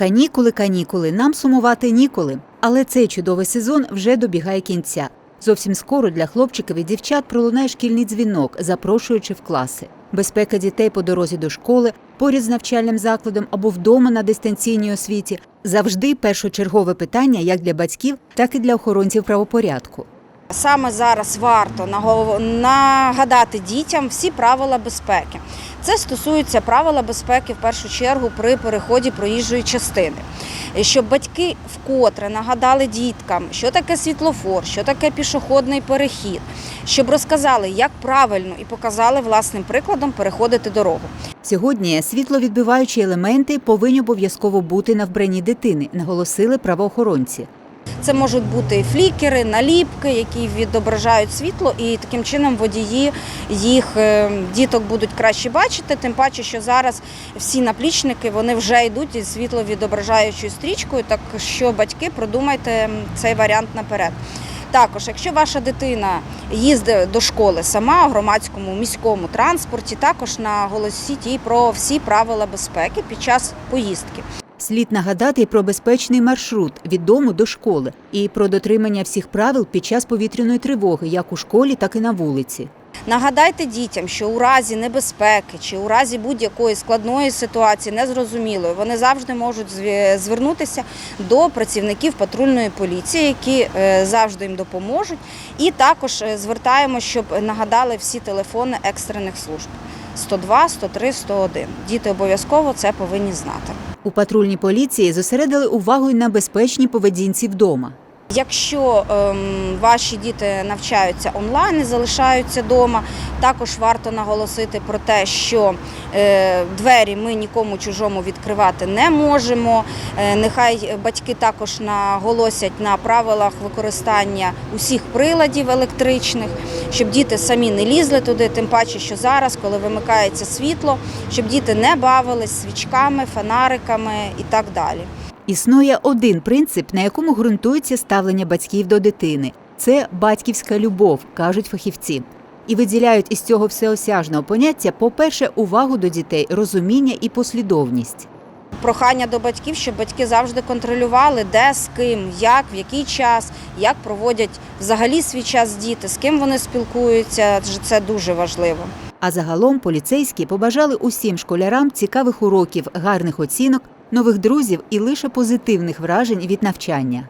Канікули, канікули, нам сумувати ніколи. Але цей чудовий сезон вже добігає кінця. Зовсім скоро для хлопчиків і дівчат пролунає шкільний дзвінок, запрошуючи в класи. Безпека дітей по дорозі до школи, поряд з навчальним закладом або вдома на дистанційній освіті завжди першочергове питання як для батьків, так і для охоронців правопорядку. Саме зараз варто нагадати дітям всі правила безпеки. Це стосується правила безпеки в першу чергу при переході проїжджої частини. Щоб батьки вкотре нагадали діткам, що таке світлофор, що таке пішохідний перехід, щоб розказали, як правильно і показали власним прикладом переходити дорогу. Сьогодні світловідбиваючі елементи повинні обов'язково бути на вбранні дитини, наголосили правоохоронці. Це можуть бути флікери, наліпки, які відображають світло, і таким чином водії їх е, діток будуть краще бачити. Тим паче, що зараз всі наплічники вони вже йдуть із світловідображаючою стрічкою. Так що батьки продумайте цей варіант наперед. Також, якщо ваша дитина їздить до школи сама в громадському міському транспорті, також наголосіть їй про всі правила безпеки під час поїздки. Слід нагадати про безпечний маршрут від дому до школи і про дотримання всіх правил під час повітряної тривоги, як у школі, так і на вулиці. Нагадайте дітям, що у разі небезпеки чи у разі будь-якої складної ситуації, незрозумілої, вони завжди можуть звернутися до працівників патрульної поліції, які е, завжди їм допоможуть. І також е, звертаємо, щоб нагадали всі телефони екстрених служб 102, 103, 101. Діти обов'язково це повинні знати. У патрульній поліції зосередили увагу й на безпечній поведінці вдома. Якщо ем, ваші діти навчаються онлайн і залишаються вдома, також варто наголосити про те, що е, двері ми нікому чужому відкривати не можемо. Е, нехай батьки також наголосять на правилах використання усіх приладів електричних, щоб діти самі не лізли туди, тим паче, що зараз, коли вимикається світло, щоб діти не бавились свічками, фонариками і так далі. Існує один принцип, на якому ґрунтується ставлення батьків до дитини це батьківська любов, кажуть фахівці. І виділяють із цього всеосяжного поняття, по-перше, увагу до дітей, розуміння і послідовність. Прохання до батьків, щоб батьки завжди контролювали, де з ким, як, в який час, як проводять взагалі свій час діти, з ким вони спілкуються. адже Це дуже важливо. А загалом поліцейські побажали усім школярам цікавих уроків, гарних оцінок, нових друзів і лише позитивних вражень від навчання.